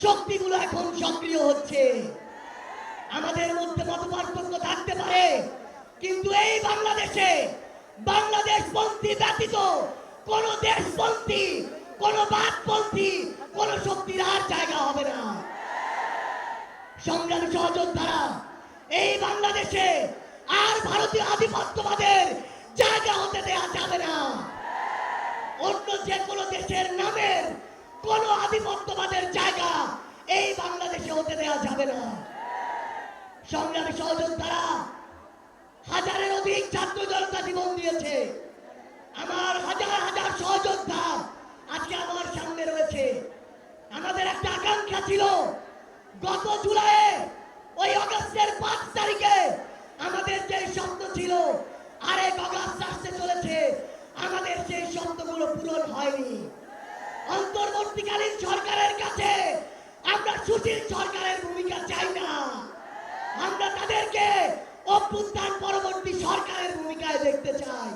শক্তিগুলো এখন সক্রিয় হচ্ছে। আমাদের মধ্যে মত পার্থক্য থাকতে পারে? কিন্তু এই বাংলাদেশে বাংলাদেশ পন্থী ব্যতীত কোন দেশপন্থী, কোন বাদপন্থী কোন শক্তির আর জায়গা হবে না। সংগ্রামী সহযোদ্ধারা, এই বাংলাদেশে আর ভারতীয় আধিপত্যবাদের জায়গা হতে দেওয়া যাবে না। অন্য যে কোনো দেশের নামের কোন আধিপত্যবাদের জায়গা এই বাংলাদেশে হতে দেয়া যাবে না। সংগ্রামী সহযোদ্ধারা হাজারের অধিক ছাত্র জনতা জীবন দিয়েছে। আমার হাজার হাজার সহযোদ্ধা আজকে আমার সামনে রয়েছে। আমাদের একটা আকাঙ্ক্ষা ছিল, গত জুলাইয়ে, ওই অগস্টের পাঁচ তারিখে আমাদের যে স্বপ্ন ছিল, আরেক অগস্ট আসতে চলেছে, আমাদের সেই স্বপ্নগুলো পূরণ হয়নি। অন্তর্বর্তীকালীন সরকারের কাছে আমরা সুশীল সরকারের ভূমিকা চাই না। আমরা তাদেরকে অভ্যুত্থান পরবর্তী সরকারের ভূমিকায় দেখতে চাই।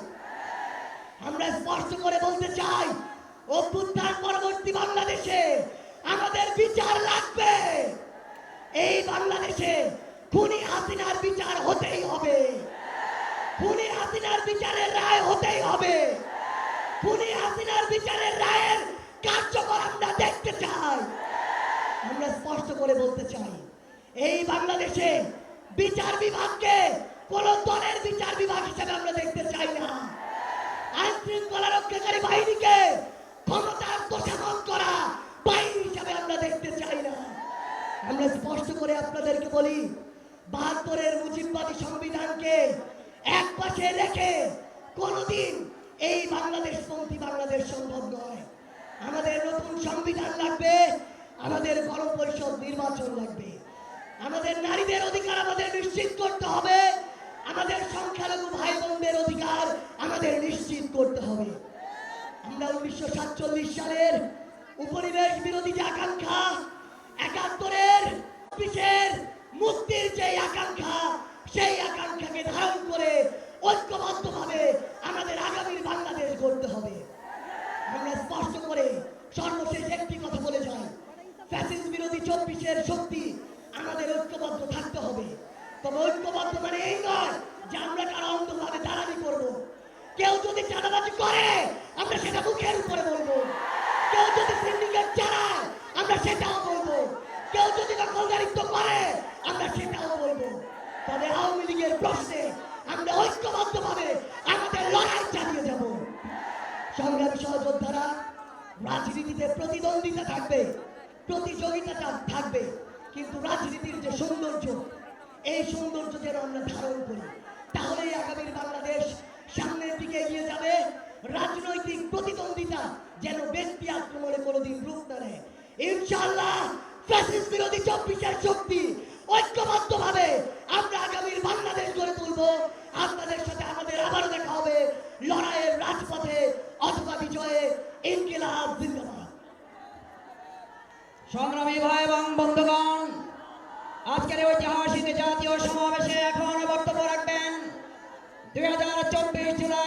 আমরা স্পষ্ট করে বলতে চাই, অভ্যুত্থান পরবর্তী বাংলাদেশে আমাদের বিচার লাগবে। এই বাংলাদেশে খুনি হাসিনার বিচার হতেই হবে। খুনি হাসিনার বিচারের রায় হতেই হবে। খুনি হাসিনার বিচারের রায়ের আমরা স্পষ্ট করে বলতে চাই, এই বাংলাদেশে বিচার বিভাগকে কোন দলের বিচার বিভাগ হিসেবে আমরা দেখতে চাই না। আইন শৃঙ্খলা রক্ষাকারী বাহিনীকে ক্ষমতার দোষামত করা বাহিনী হিসাবে আমরা দেখতে চাই না। আমরা স্পষ্ট করে আপনাদেরকে বলি, বাহাত্তরের মুজিববাদী সংবিধানকে এক পাশে রেখে কোনোদিন এই বাংলাদেশ পন্থী বাংলাদেশ সম্ভব নয়। আমাদের নতুন সংবিধান লাগবে আমাদের গণপরিষদ নির্বাচন লাগবে। আমাদের নারীদের অধিকার আমাদের নিশ্চিত করতে হবে। আমাদের সংখ্যালঘু ভাই বোনদের অধিকার আমাদের নিশ্চিত করতে হবে। আমরা উনিশশো সাতচল্লিশ সালের উপনিবেশ বিরোধী যে আকাঙ্ক্ষা, একাত্তরের মুক্তির যে আকাঙ্ক্ষা সেই আকাঙ্ক্ষাকে ধারণ করে ঐক্যবদ্ধভাবে আমাদের আগামীর বাংলাদেশ গড়তে হবে আমরা স্পষ্ট করে সর্বশেষ একটি কথা বলে যাই ফ্যাসিস্ট বিরোধী চব্বিশের শক্তি আমাদের ঐক্যবদ্ধ থাকতে হবে। তবে ঐক্যবদ্ধ মানে এই নয় যে আমরা কারও অন্ধভাবে দাঁড়ানি করব। কেউ যদি চাঁদাবাজি করে, আমরা সেটা মুখের উপরে বলব। কেউ যদি সিন্ডিকেট চালায়, আমরা সেটাও বলব। কেউ যদি দখলদারিত্ব করে, আমরা সেটাও বলব। তবে আওয়ামী লীগের প্রশ্নে আমরা ঐক্যবদ্ধভাবে আমাদের লড়াই চালিয়ে যাব। সংগ্রামী সহযোদ্ধারা, রাজনীতিতে প্রতিদ্বন্দ্বিতা থাকবে। প্রতিযোগিতা থাকবে, কিন্তু রাজনীতির যে সৌন্দর্য, এই সৌন্দর্য যেন আমরা ধারণ করি। তাহলেই আগামীর বাংলাদেশ সামনের দিকে এগিয়ে যাবে। রাজনৈতিক প্রতিদ্বন্দ্বিতা যেন ব্যক্তি আক্রমণে কোনোদিন রূপ না নেয়। ইনশাল্লাহ বিরোধী চব্বিশের সংগ্রামী ভাই এবং বন্ধুগণ, আজকের ঐতিহাসিক জাতীয় সমাবেশে এখন বক্তব্য রাখবেন। দুই হাজার চব্বিশ জুলাই